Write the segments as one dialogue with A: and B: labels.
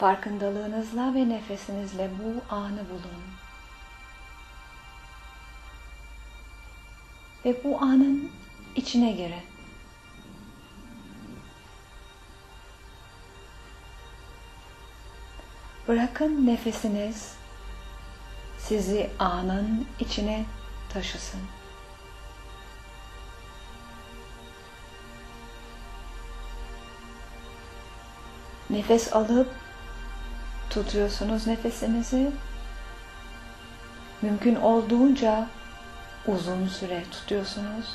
A: Farkındalığınızla ve nefesinizle bu anı bulun. Ve bu anın içine girin. Bırakın nefesiniz sizi anın içine taşısın. Nefes alıp tutuyorsunuz nefesinizi. Mümkün olduğunca uzun süre tutuyorsunuz.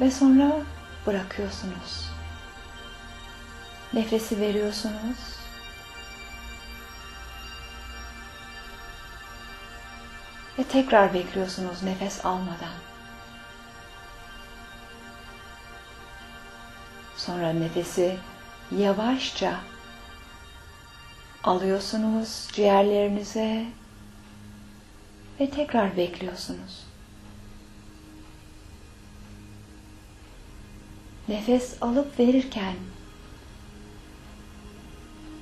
A: Ve sonra bırakıyorsunuz. Nefesi veriyorsunuz. Ve tekrar bekliyorsunuz nefes almadan. Sonra nefesi yavaşça alıyorsunuz ciğerlerinize ve tekrar bekliyorsunuz. Nefes alıp verirken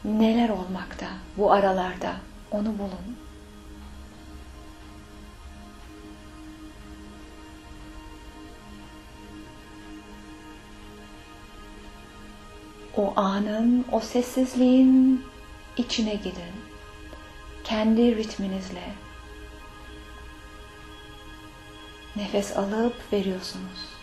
A: neler olmakta bu aralarda onu bulun. O anın, o sessizliğin içine gidin. Kendi ritminizle. Nefes alıp veriyorsunuz.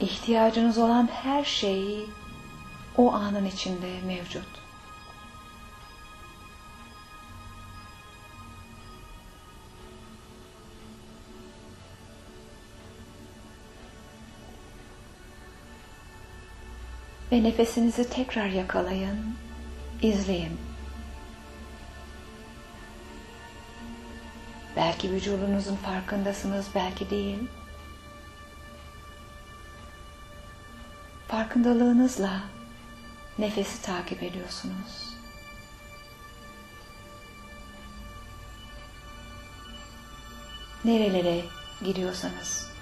A: İhtiyacınız olan her şey o anın içinde mevcut. Ve nefesinizi tekrar yakalayın, izleyin. Belki vücudunuzun farkındasınız, belki değil. Farkındalığınızla nefesi takip ediyorsunuz. Nerelere gidiyorsanız.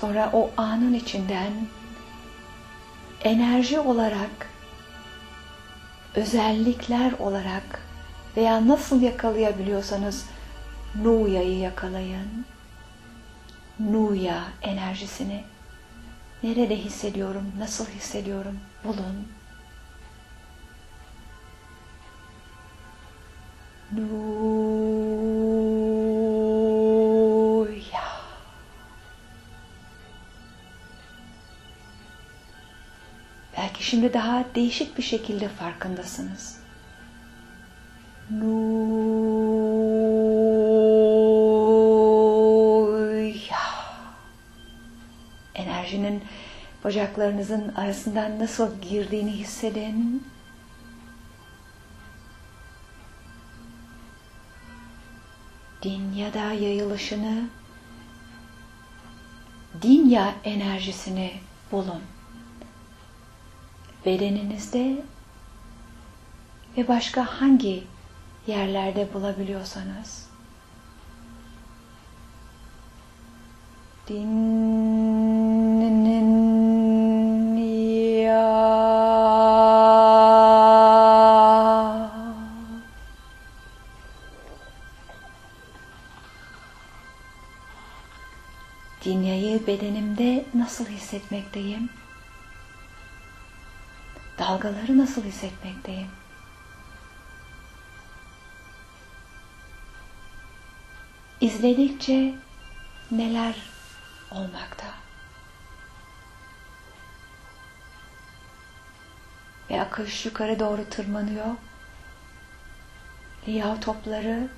A: Sonra o anın içinden enerji olarak, özellikler olarak veya nasıl yakalayabiliyorsanız Nuya'yı yakalayın. Nuya enerjisini nerede hissediyorum, nasıl hissediyorum bulun. Nuya. Şimdi daha değişik bir şekilde farkındasınız. Nuya. Enerjinin bacaklarınızın arasından nasıl girdiğini hissedin. Dinya'da yayılışını, Dinya enerjisini bulun. Bedeninizde ve başka hangi yerlerde bulabiliyorsanız. Din ya Dünyayı bedenimde nasıl hissetmekteyim? Dalgaları nasıl hissetmekteyim? İzledikçe neler olmakta? Ve akış yukarı doğru tırmanıyor. Liyav topları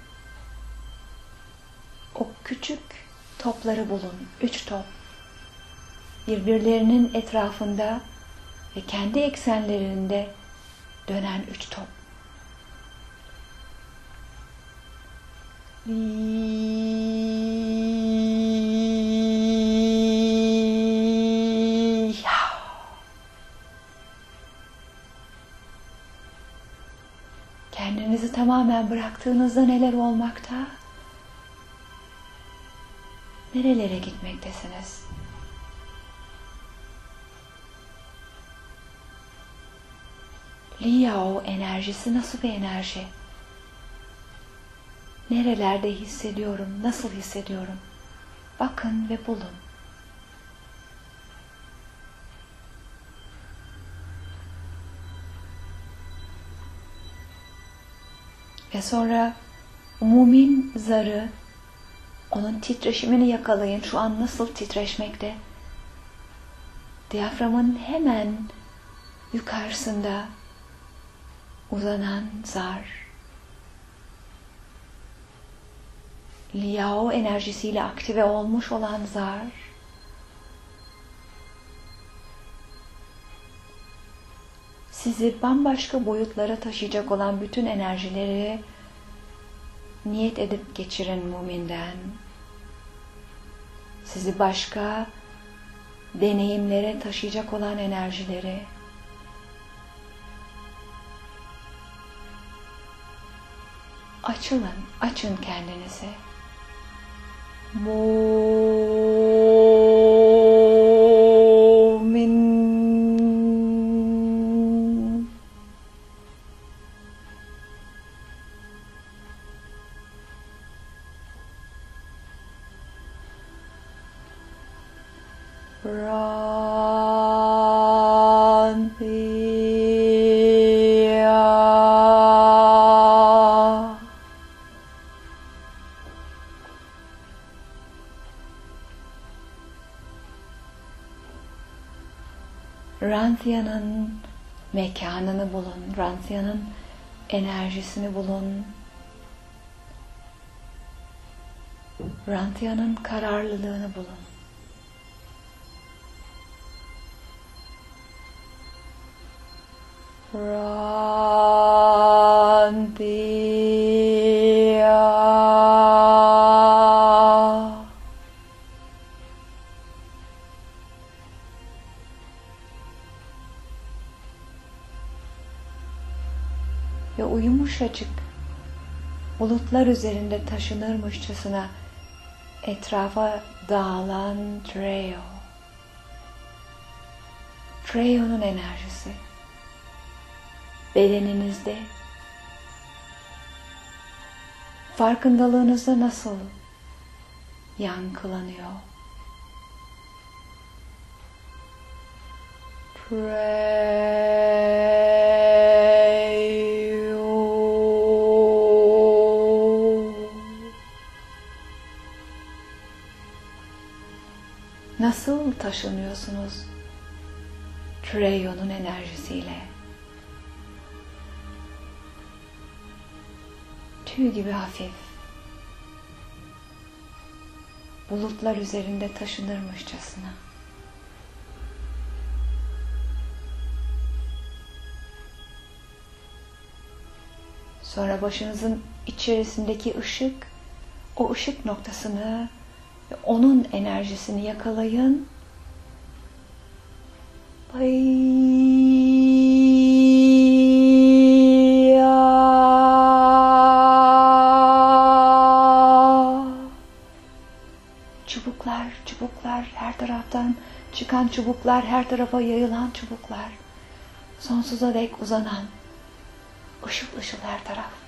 A: o küçük topları bulun. Üç top. Birbirlerinin etrafında ve kendi eksenlerinde dönen üç top. Kendinizi tamamen bıraktığınızda neler olmakta? Nerelere gitmektesiniz? Liao enerjisi nasıl bir enerji? Nerelerde hissediyorum, nasıl hissediyorum? Bakın ve bulun. Ve sonra mumin zarı onun titreşimini yakalayın. Şu an nasıl titreşmekte? Diyaframın hemen yukarısında uzanan zar. Liao enerjisiyle aktive olmuş olan zar. Sizi bambaşka boyutlara taşıyacak olan bütün enerjileri niyet edip geçirin muminden. Sizi başka deneyimlere taşıyacak olan enerjileri açılın, açın kendinizi. Mumin. Mekanını bulun. Ranthia'nın enerjisini bulun. Ranthia'nın kararlılığını bulun. Rantia. Yumuşacık bulutlar üzerinde taşınırmışçasına etrafa dağılan Treo. Treo'nun enerjisi bedeninizde farkındalığınızda nasıl yankılanıyor? Treo. Nasıl taşınıyorsunuz Treo'nun enerjisiyle? Tüy gibi hafif. Bulutlar üzerinde taşınırmışçasına. Sonra başınızın içerisindeki ışık, o ışık noktasını ve onun enerjisini yakalayın. Bay- Çubuklar, çubuklar her taraftan çıkan çubuklar, her tarafa yayılan çubuklar. Sonsuza dek uzanan ışıl ışıl her taraf.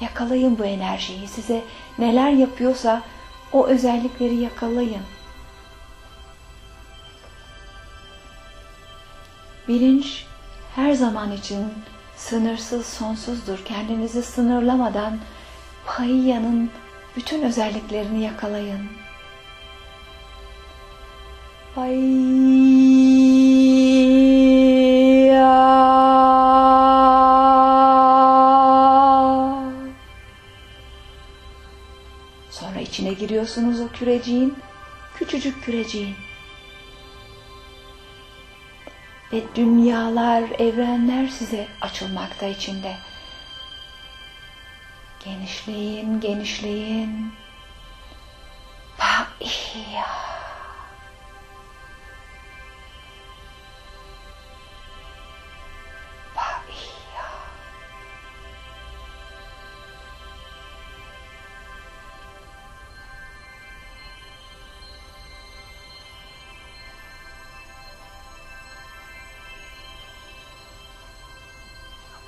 A: Yakalayın bu enerjiyi. Size neler yapıyorsa o özellikleri yakalayın. Bilinç her zaman için sınırsız, sonsuzdur. Kendinizi sınırlamadan Payya'nın bütün özelliklerini yakalayın. Payya. Giriyorsunuz o küreciğin, küçücük küreciğin. Ve dünyalar, evrenler size açılmakta içinde. Genişleyin, genişleyin. Paiya.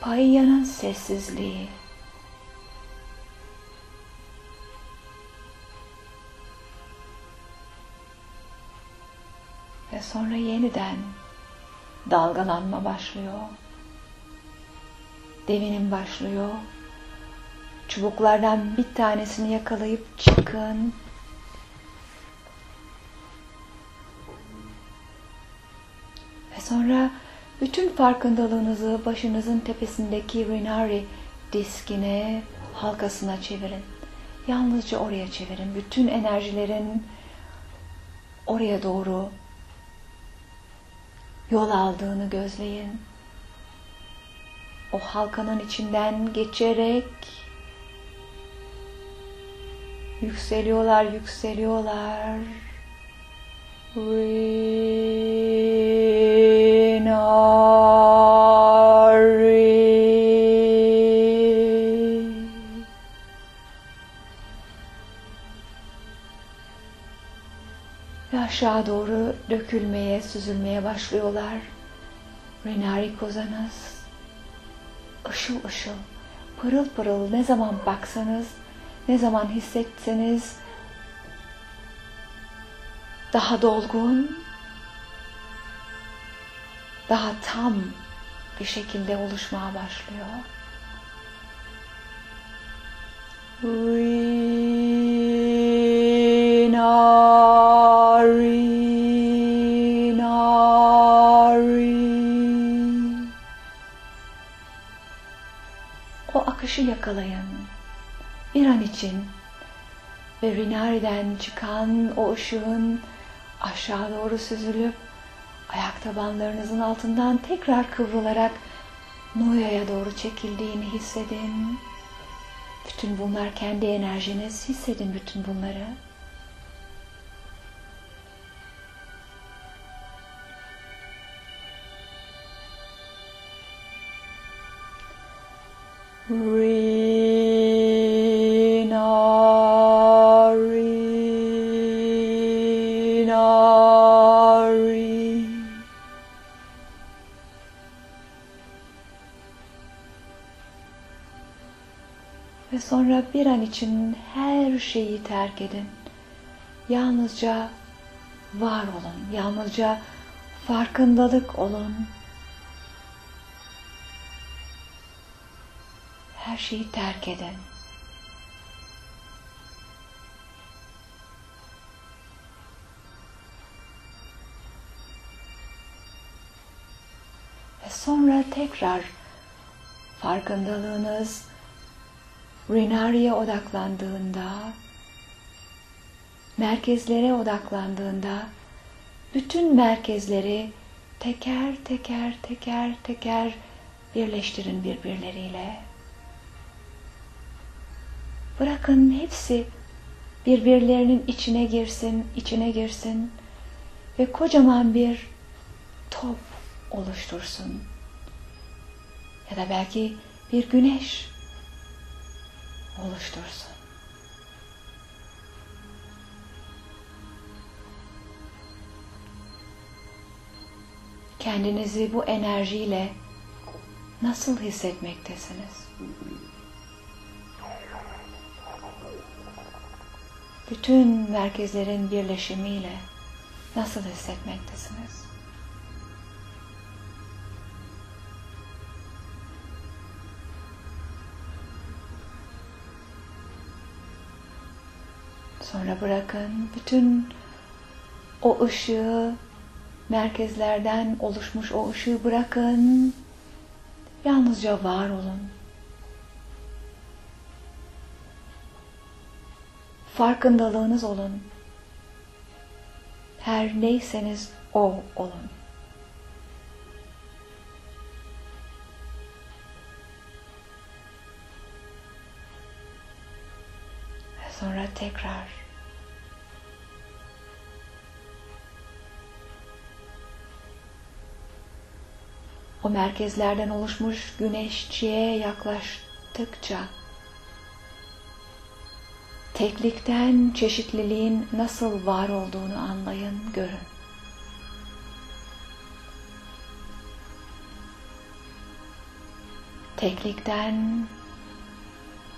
A: Payya'nın sessizliği. Ve sonra yeniden dalgalanma başlıyor. Devinim başlıyor. Çubuklardan bir tanesini yakalayıp çıkın. Ve sonra bütün farkındalığınızı başınızın tepesindeki Rinari diskine, halkasına çevirin. Yalnızca oraya çevirin. Bütün enerjilerin oraya doğru yol aldığını gözleyin. O halkanın içinden geçerek yükseliyorlar, yükseliyorlar. Rinari. Aşağı doğru dökülmeye, süzülmeye başlıyorlar. Renari kozanız ışıl ışıl, pırıl pırıl ne zaman baksanız, ne zaman hissetseniz daha dolgun, daha tam bir şekilde oluşmaya başlıyor. Rinari, Nari. O akışı yakalayın. Bir an için ve Rinari'den çıkan o ışığın aşağı doğru süzülüp ayak tabanlarınızın altından tekrar kıvrılarak Nuya'ya doğru çekildiğini hissedin. Bütün bunlar kendi enerjiniz. Hissedin bütün bunları. Ve sonra bir an için her şeyi terk edin. Yalnızca var olun. Yalnızca farkındalık olun. Her şeyi terk edin. Ve sonra tekrar farkındalığınız Rinari'ye odaklandığında, merkezlere odaklandığında, bütün merkezleri teker teker teker teker birleştirin birbirleriyle. Bırakın hepsi birbirlerinin içine girsin, içine girsin ve kocaman bir top oluştursun. Ya da belki bir güneş oluştursun. Kendinizi bu enerjiyle nasıl hissetmektesiniz? Bütün merkezlerin birleşimiyle nasıl hissetmektesiniz? Sonra bırakın bütün o ışığı merkezlerden oluşmuş o ışığı bırakın. Yalnızca var olun. Farkındalığınız olun. Her neyseniz o olun. Ve sonra tekrar o merkezlerden oluşmuş güneşçiye yaklaştıkça teklikten çeşitliliğin nasıl var olduğunu anlayın, görün. teklikten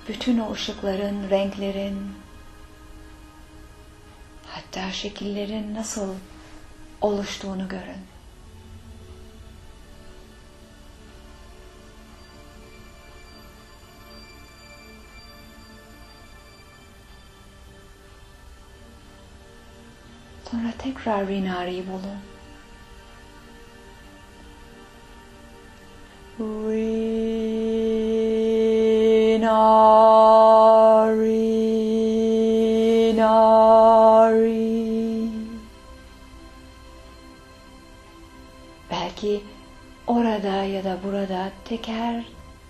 A: bütün o ışıkların, renklerin, hatta şekillerin nasıl oluştuğunu görün. Tekrar Rinari'yi bulun. Rinari, Nari. Belki orada ya da burada teker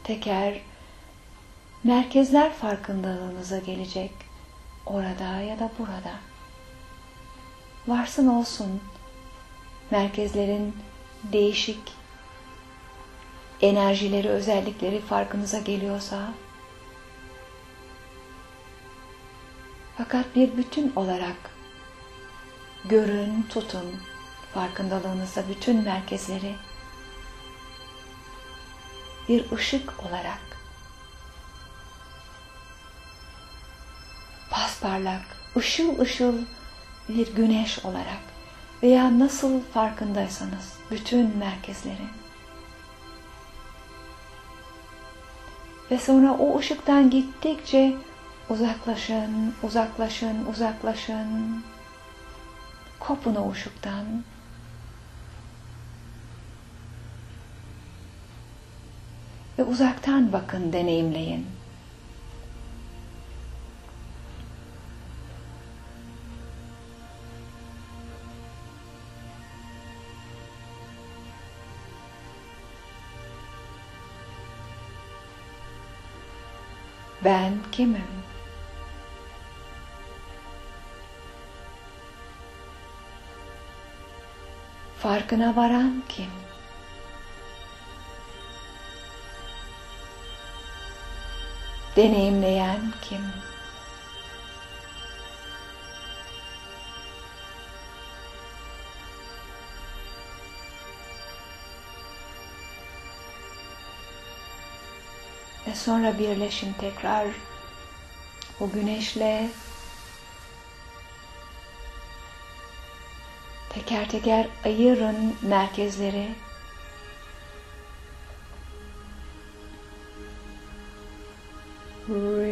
A: teker merkezler farkındalığınıza gelecek. Orada ya da burada. Varsın olsun. Merkezlerin değişik enerjileri, özellikleri farkınıza geliyorsa fakat bir bütün olarak görün, tutun farkındalığınızda bütün merkezleri bir ışık olarak pasparlak, ışıl ışıl bir güneş olarak veya nasıl farkındaysanız bütün merkezlerin ve sonra o ışıktan gittikçe uzaklaşın, uzaklaşın, uzaklaşın. Kopun o ışıktan. Ve uzaktan bakın, deneyimleyin. Ben kimim? Farkına varan kim? Deneyimleyen kim? Sonra birleşin tekrar o güneşle teker teker ayırın merkezleri. Rinari,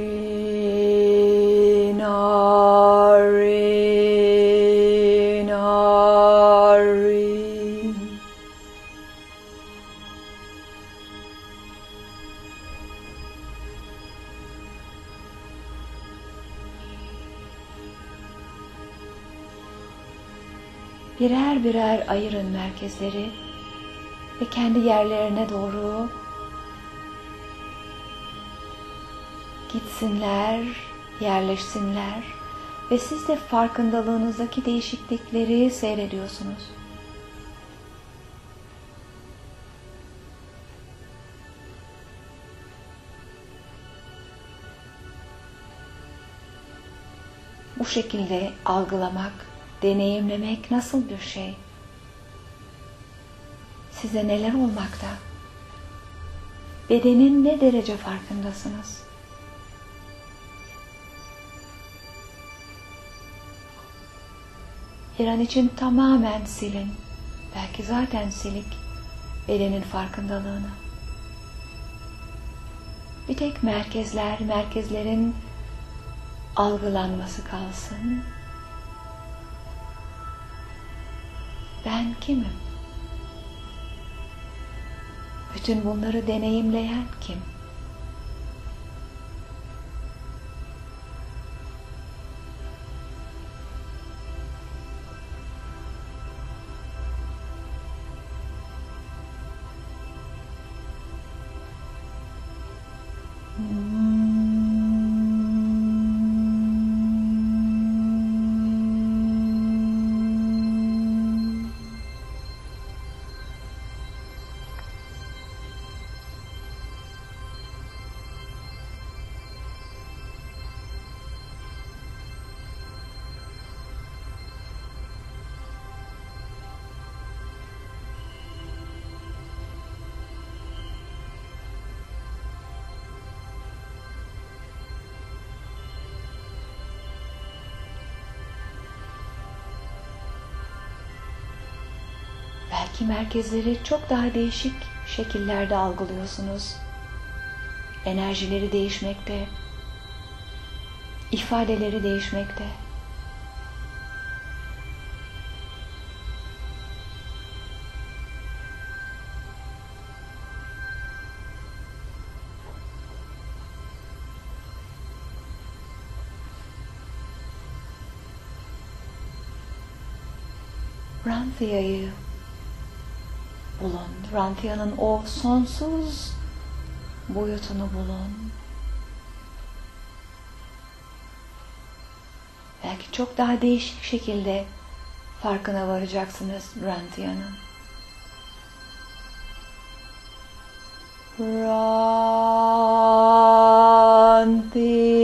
A: Birer ayırın merkezleri ve kendi yerlerine doğru gitsinler, yerleşsinler ve siz de farkındalığınızdaki değişiklikleri seyrediyorsunuz. Bu şekilde algılamak, deneyimlemek nasıl bir şey? Size neler olmakta? Bedenin ne derece farkındasınız? Bir an için tamamen silin. Belki zaten silik bedenin farkındalığını. Bir tek merkezler, merkezlerin algılanması kalsın. Ben kimim? Bütün bunları deneyimleyen kim? Belki merkezleri çok daha değişik şekillerde algılıyorsunuz. Enerjileri değişmekte, ifadeleri değişmekte. Ranthia'yı bulun. Ranthia'nın o sonsuz boyutunu bulun. Belki çok daha değişik şekilde farkına varacaksınız Ranthia'nın. Ranthia.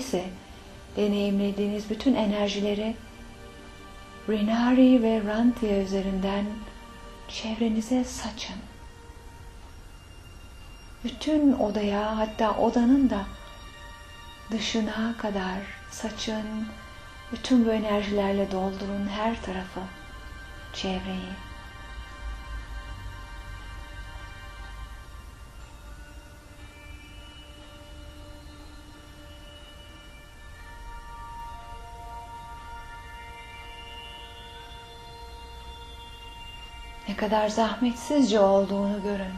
A: Neyse deneyimlediğiniz bütün enerjileri Rinari ve Rantia üzerinden çevrenize saçın. Bütün odaya hatta odanın da dışına kadar saçın. Bütün bu enerjilerle doldurun her tarafı, çevreyi. Kadar zahmetsizce olduğunu görün.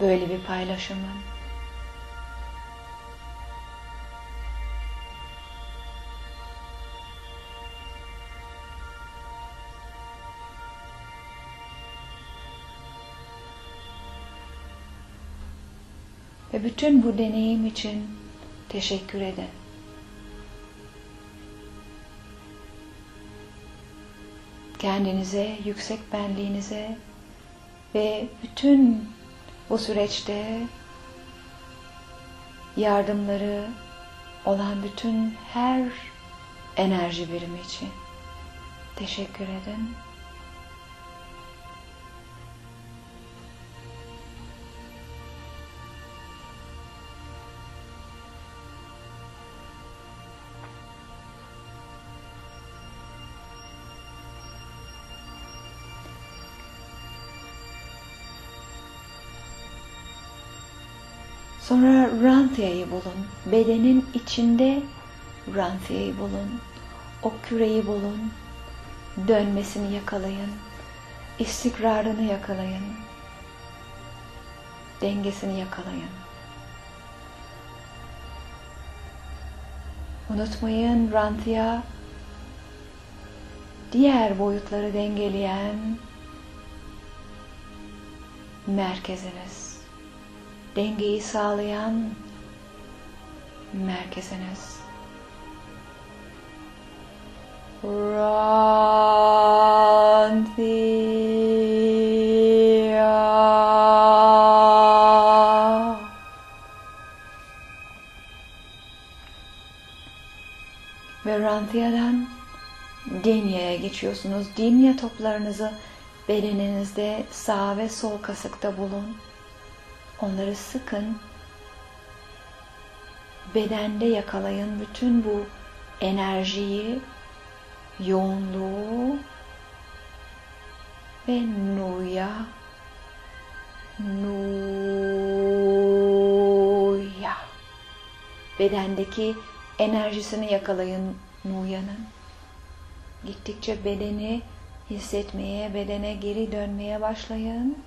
A: Böyle bir paylaşımın. Ve bütün bu deneyim için teşekkür edin. Kendinize, yüksek benliğinize ve bütün bu süreçte yardımları olan bütün her enerji birimi için teşekkür edin. Sonra Rantia'yı bulun. Bedenin içinde Rantia'yı bulun. O küreyi bulun. Dönmesini yakalayın. İstikrarını yakalayın. Dengesini yakalayın. Unutmayın Rantia diğer boyutları dengeleyen merkeziniz dengeyi sağlayan merkeziniz. Ranthia. Ve Ranthia'dan Dinya'ya geçiyorsunuz. Dinya toplarınızı bedeninizde sağ ve sol kasıkta bulun. Onları sıkın. Bedende yakalayın bütün bu enerjiyi, yoğunluğu ve nuya nuya bedendeki enerjisini yakalayın nuyanın. Gittikçe bedeni hissetmeye, bedene geri dönmeye başlayın.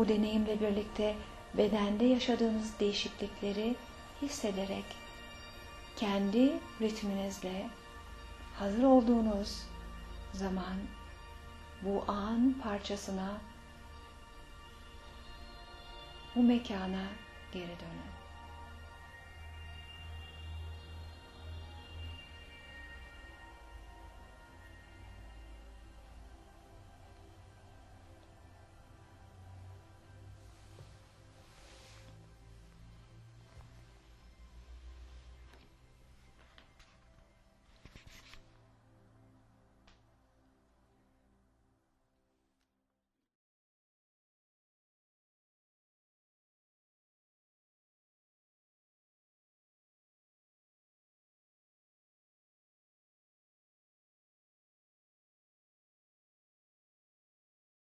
A: Bu deneyimle birlikte bedende yaşadığınız değişiklikleri hissederek kendi ritminizle hazır olduğunuz zaman bu an parçasına bu mekana geri dönün.